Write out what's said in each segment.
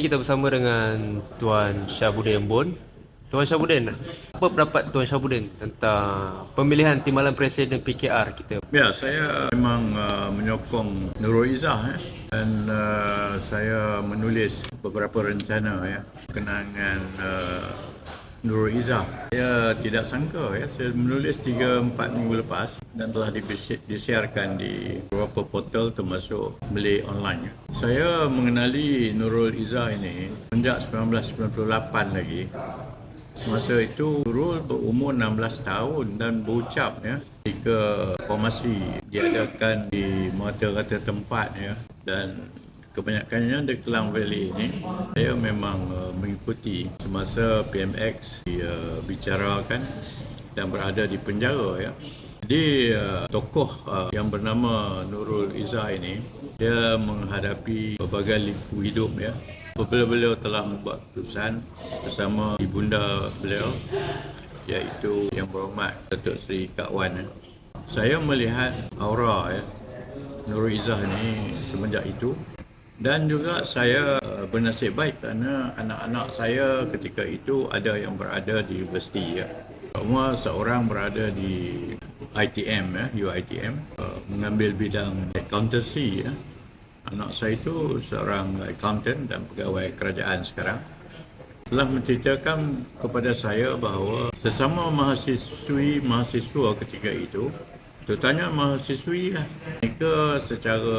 kita bersama dengan Tuan Syahbudin Embun. Tuan Syahbudin, apa pendapat Tuan Syahbudin tentang pemilihan Timbalan Presiden PKR kita? Ya, saya memang uh, menyokong Nurul Izzah eh. dan uh, saya menulis beberapa rencana ya kenangan uh, Nurul Izzah. Saya tidak sangka ya, saya menulis 3-4 minggu lepas dan telah disiarkan di beberapa portal termasuk beli online. Saya mengenali Nurul Izzah ini sejak 1998 lagi. Semasa itu Nurul berumur 16 tahun dan berucap ya ketika formasi diadakan di mata-rata tempat ya dan kebanyakannya di Kelang Valley ini saya memang uh, mengikuti semasa PMX dibicarakan dan berada di penjara ya. Jadi uh, tokoh uh, yang bernama Nurul Izzah ini dia menghadapi berbagai liku hidup ya. Apabila beliau telah membuat keputusan bersama ibunda beliau iaitu yang berhormat Datuk Seri Kak Wan. ya. Saya melihat aura ya Nurul Izzah ini semenjak itu dan juga saya uh, bernasib baik kerana anak-anak saya ketika itu ada yang berada di universiti ya. Semua seorang berada di ITM ya, UITM uh, mengambil bidang accountancy ya. Anak saya itu seorang accountant dan pegawai kerajaan sekarang telah menceritakan kepada saya bahawa sesama mahasiswi mahasiswa ketika itu terutamanya mahasiswi lah mereka secara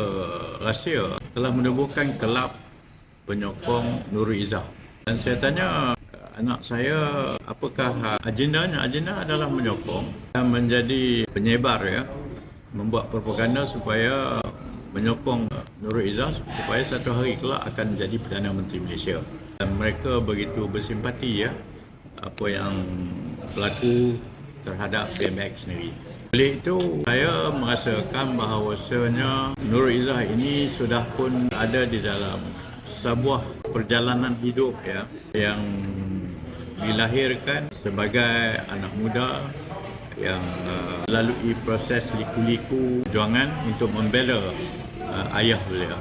rahsia telah menubuhkan kelab penyokong Nurul Izzah dan saya tanya anak saya apakah agendanya? Agenda adalah menyokong dan menjadi penyebar ya. Membuat propaganda supaya menyokong Nurul Izzah supaya satu hari kelak akan menjadi Perdana Menteri Malaysia. Dan mereka begitu bersimpati ya apa yang berlaku terhadap PMX sendiri. Oleh itu, saya merasakan bahawasanya Nurul Izzah ini sudah pun ada di dalam sebuah perjalanan hidup ya yang dilahirkan sebagai anak muda yang uh, melalui proses liku-liku perjuangan untuk membela uh, ayah beliau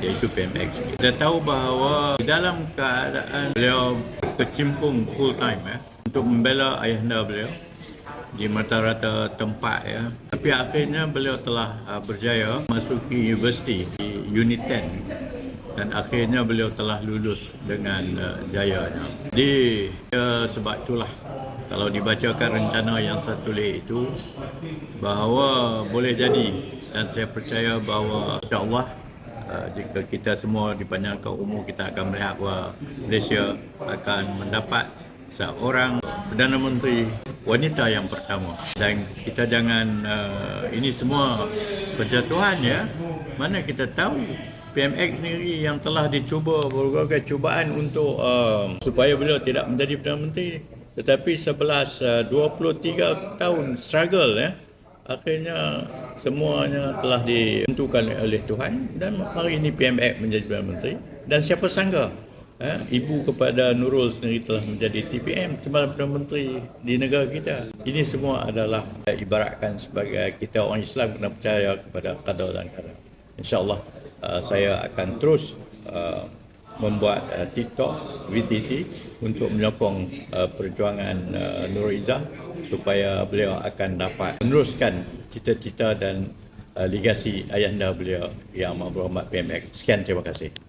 iaitu PMX. Kita tahu bahawa dalam keadaan beliau kecimpung full time ya untuk membela ayahanda beliau di rata-rata tempat ya. Tapi akhirnya beliau telah uh, berjaya masuki universiti di Unit 10 dan akhirnya beliau telah lulus dengan uh, jayanya. Jadi ya, sebab itulah kalau dibacakan rencana yang saya tulis itu bahawa boleh jadi. Dan saya percaya bahawa insyaAllah uh, jika kita semua dipanjangkan umur kita akan melihat bahawa Malaysia akan mendapat seorang Perdana Menteri wanita yang pertama. Dan kita jangan uh, ini semua perjatuhan ya. Mana kita tahu PMX sendiri yang telah dicuba berbagai cubaan untuk uh, supaya beliau tidak menjadi Perdana Menteri. Tetapi 11 uh, 23 tahun struggle ya akhirnya semuanya telah ditentukan oleh Tuhan dan hari ini PMX menjadi Perdana Menteri. Dan siapa sangka eh, ibu kepada Nurul sendiri telah menjadi TPM Timbalan Perdana Menteri di negara kita. Ini semua adalah ibaratkan sebagai kita orang Islam kena percaya kepada qadar dan qadar. Insyaallah uh, saya akan terus uh, membuat uh, TikTok VTT untuk menyokong uh, perjuangan uh, Nurul Izzah supaya beliau akan dapat meneruskan cita-cita dan uh, legasi ayahanda beliau yang berhormat PMX. Sekian terima kasih.